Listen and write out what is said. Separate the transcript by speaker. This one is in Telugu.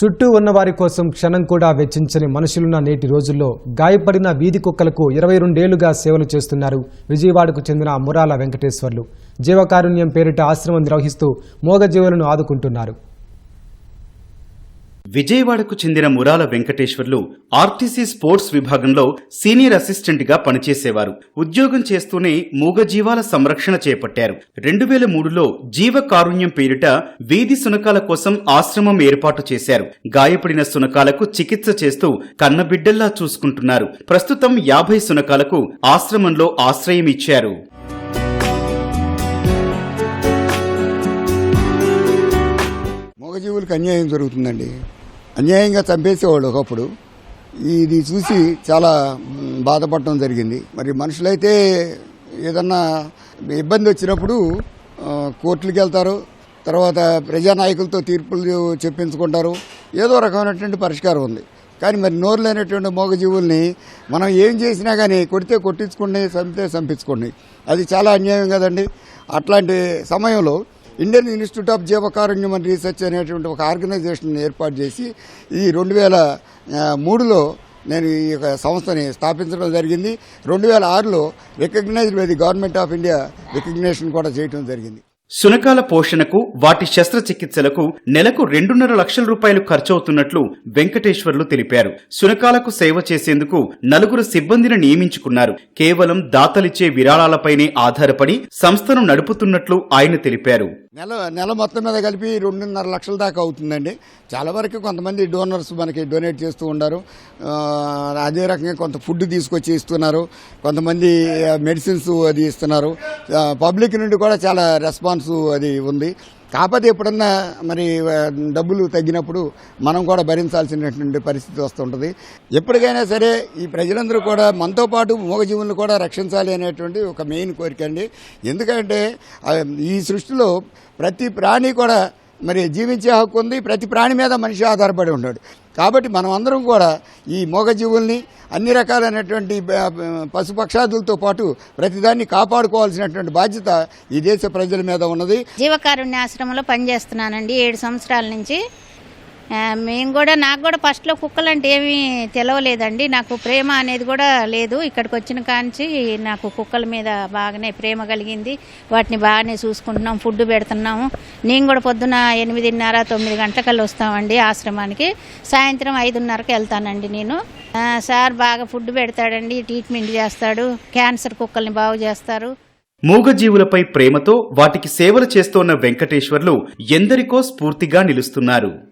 Speaker 1: చుట్టూ ఉన్న వారి కోసం క్షణం కూడా వెచ్చించని మనుషులున్న నేటి రోజుల్లో గాయపడిన వీధి కుక్కలకు ఇరవై రెండేళ్ళుగా సేవలు చేస్తున్నారు విజయవాడకు చెందిన మురాల వెంకటేశ్వర్లు. జీవకారుణ్యం పేరిట ఆశ్రమం నిర్వహిస్తూ మూగజీవులను ఆదుకుంటున్నారు.
Speaker 2: విజయవాడకు చెందిన మురాల వెంకటేశ్వర్లు ఆర్టీసీ స్పోర్ట్స్ విభాగంలో సీనియర్ అసిస్టెంట్గా పనిచేసేవారు. ఉద్యోగం చేస్తూనే మూగజీవాల సంరక్షణ చేపట్టారు. రెండు వేల మూడులో జీవ కారుణ్యం పేరిట వీధి సునకాల కోసం ఆశ్రమం ఏర్పాటు చేశారు. గాయపడిన సునకాలకు చికిత్స చేస్తూ కన్నబిడ్డల్లా చూసుకుంటున్నారు. ప్రస్తుతం యాభై సునకాలకు ఆశ్రమంలో ఆశ్రయం ఇచ్చారు.
Speaker 3: మూగజీవులకు అన్యాయం జరుగుతుందండి. అన్యాయంగా చంపేసేవాళ్ళు ఒకప్పుడు. ఇది చూసి చాలా బాధపడటం జరిగింది. మరి మనుషులైతే ఏదన్నా ఇబ్బంది వచ్చినప్పుడు కోర్టులకు వెళ్తారు. తర్వాత ప్రజానాయకులతో తీర్పులు చెప్పించుకుంటారు. ఏదో రకమైనటువంటి పరిష్కారం ఉంది. కానీ మరి నోరు లేనటువంటి మూగజీవుల్ని మనం ఏం చేసినా కానీ కొడితే కొట్టించుకోండి చంపితే చంపించుకోండి. అది చాలా అన్యాయం కదండి. అట్లాంటి సమయంలో Indian institute of జీవకారుణ్యం and research అనేటువంటి ఒక ఆర్గనైజేషన్ ఏర్పాటు చేసి ఈ రెండు వేల మూడులో నేను ఈ యొక్క సంస్థని స్థాపించడం జరిగింది. రెండు వేల ఆరులో recognised by the government of India recognition కూడా చేయడం జరిగింది.
Speaker 2: శునకాల పోషణకు వాటి శస్త్రచికిత్సలకు నెలకు రెండున్నర లక్షల రూపాయలు ఖర్చవుతున్నట్లు వెంకటేశ్వర్లు తెలిపారు. శునకాలకు సేవ చేసేందుకు నలుగురు సిబ్బందిని నియమించుకున్నారు. కేవలం దాతలిచ్చే విరాళాలపైనే ఆధారపడి సంస్థను నడుపుతున్నట్లు ఆయన తెలిపారు.
Speaker 3: నెల నెల మొత్తం మీద కలిపి రెండున్నర లక్షల దాకా అవుతుందండి. చాలా వరకు కొంతమంది డోనర్స్ మనకి డొనేట్ చేస్తూ ఉన్నారు అదే రకంగా కొంత ఫుడ్ తీసుకొచ్చి ఇస్తున్నారు. కొంతమంది మెడిసిన్స్ అది ఇస్తున్నారు. పబ్లిక్ నుండి కూడా చాలా రెస్పాన్స్ అది ఉంది. కాకపోతే ఎప్పుడన్నా మరి డబ్బులు తగ్గినప్పుడు మనం కూడా భరించాల్సినటువంటి పరిస్థితి వస్తుంటుంది. ఎప్పటికైనా సరే ఈ ప్రజలందరూ కూడా మనతో పాటు మూగజీవులను కూడా రక్షించాలి అనేటువంటి ఒక మెయిన్ కోరిక అండి. ఎందుకంటే ఈ సృష్టిలో ప్రతి ప్రాణి కూడా మరి జీవించే హక్కు ఉంది. ప్రతి ప్రాణి మీద మనిషి ఆధారపడి ఉన్నాడు. కాబట్టి మనం అందరం కూడా ఈ మూగజీవుల్ని అన్ని రకాలైనటువంటి పశుపక్షాదులతో పాటు ప్రతిదాన్ని కాపాడుకోవాల్సినటువంటి బాధ్యత ఈ దేశ ప్రజల మీద ఉన్నది.
Speaker 4: జీవకారుణ్య ఆశ్రమంలో పనిచేస్తున్నానండి. ఏడు సంవత్సరాల నుంచి మేము కూడా నాకు కూడా ఫస్ట్లో కుక్కలు అంటే ఏమీ తెలవలేదండి. నాకు ప్రేమ అనేది కూడా లేదు. ఇక్కడికి వచ్చిన కాంచి నాకు కుక్కల మీద బాగానే ప్రేమ కలిగింది. వాటిని బాగానే చూసుకుంటున్నాం ఫుడ్ పెడుతున్నాము. నేను కూడా పొద్దున ఎనిమిదిన్నర తొమ్మిది గంటలకల్లా వస్తామండి ఆశ్రమానికి. సాయంత్రం ఐదున్నరకు వెళ్తానండి నేను. సార్ బాగా ఫుడ్ పెడతాడండి ట్రీట్మెంట్ చేస్తాడు క్యాన్సర్ కుక్కల్ని బాగు చేస్తారు.
Speaker 2: మూగజీవులపై ప్రేమతో వాటికి సేవలు చేస్తోన్న వెంకటేశ్వర్లు ఎందరికో స్ఫూర్తిగా నిలుస్తున్నారు.